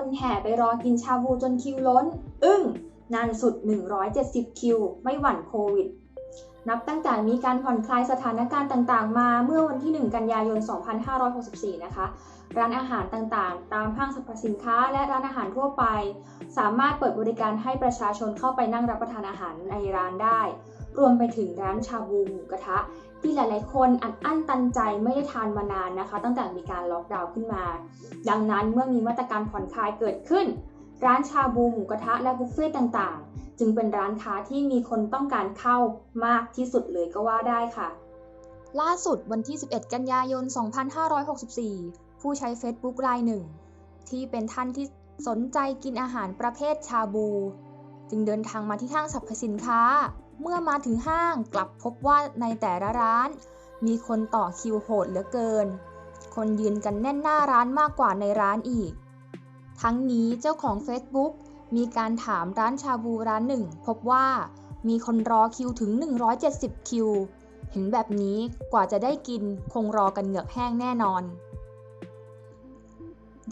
คนแห่ไปรอกินชาบูจนคิวล้น อึ้งนานสุด 170 คิว ไม่หวั่นโควิด นับตั้งแต่มีการผ่อนคลายสถานการณ์ต่างๆ มาเมื่อวันที่ 1 กันยายน 2564 นะคะ ร้านอาหารต่างๆ ตามห้างสรรพสินค้า และร้านอาหารทั่วไป สามารถเปิดบริการให้ประชาชนเข้าไปนั่งรับประทานอาหารในร้านได้ รวมไปถึงร้านชาบูหมูกระทะ ที่หลายๆ คนอัดอั้นตันใจไม่ได้ทานมานานนะคะ ตั้งแต่มีการล็อกดาวน์ขึ้นมา ดังนั้นเมื่อมีมาตรการผ่อนคลายเกิดขึ้น ร้านชาบูหมูกระทะและบุฟเฟ่ต์ต่างๆ จึงเป็นร้านค้าที่มีคนต้องการเข้ามากที่สุดเลยก็ว่าได้ค่ะ ล่าสุดวันที่ 11 กันยายน 2564 ผู้ใช้ Facebook รายหนึ่ง ที่เป็นท่านที่สนใจกินอาหารประเภทชาบู จึงเดินทางมาที่ห้างสรรพสินค้า เมื่อมาถึงห้างกลับพบว่าในแต่ละร้าน มีคนต่อคิวโหดเหลือเกิน คนยืนกันแน่นหน้าร้านมากกว่าในร้านอีก ทั้งนี้เจ้าของ Facebook มีการถามร้านชาบูร้านหนึ่ง พบว่ามีคนรอคิวถึง 170 คิว เห็นแบบนี้กว่าจะได้กินคงรอกันเหงือกแห้งแน่นอน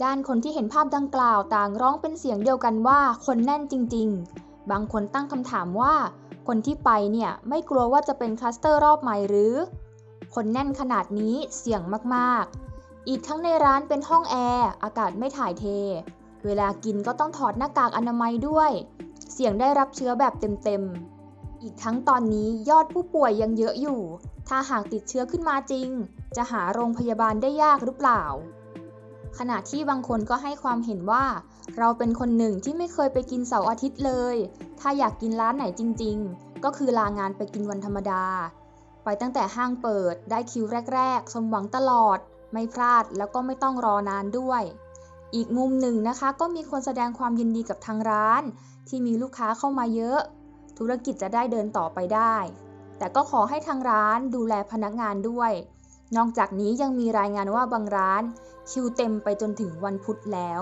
ด้านคนที่เห็นภาพดังกล่าวต่างร้องเป็นเสียงเดียวกันว่าคนแน่นจริง ๆ บางคนตั้งคำถามว่า คนที่ไปเนี่ยไม่กลัวว่าจะเป็นคลัสเตอร์รอบใหม่หรือ คนแน่นขนาดนี้เสี่ยงมากๆ อีกทั้งในร้านเป็นห้องแอร์อากาศไม่ถ่ายเท เวลากินก็ต้องถอดหน้ากากอนามัยด้วย เสี่ยงได้รับเชื้อแบบเต็มๆ อีกทั้งตอนนี้ยอดผู้ป่วยยังเยอะอยู่ ถ้าหากติดเชื้อขึ้นมาจริง จะหาโรงพยาบาลได้ยากหรือเปล่า ขณะที่บางคนก็ให้ความเห็นว่า เราเป็นคนหนึ่งที่ไม่เคยไปกินเสาร์อาทิตย์เลย ถ้าอยากกินร้านไหนจริง ๆ ก็คือลางานไปกินวันธรรมดา ไปตั้งแต่ห้างเปิดได้คิวแรก ๆ สมหวังตลอด ไม่พลาดแล้วก็ไม่ต้องรอนานด้วย อีกมุมหนึ่งนะคะก็มีคนแสดงความยินดีกับทางร้าน ที่มีลูกค้าเข้ามาเยอะ ธุรกิจจะได้เดินต่อไปได้ แต่ก็ขอให้ทางร้านดูแลพนักงานด้วย นอกจากนี้ยังมีรายงานว่าบางร้าน คิวเต็มไปจนถึงวันพุธแล้ว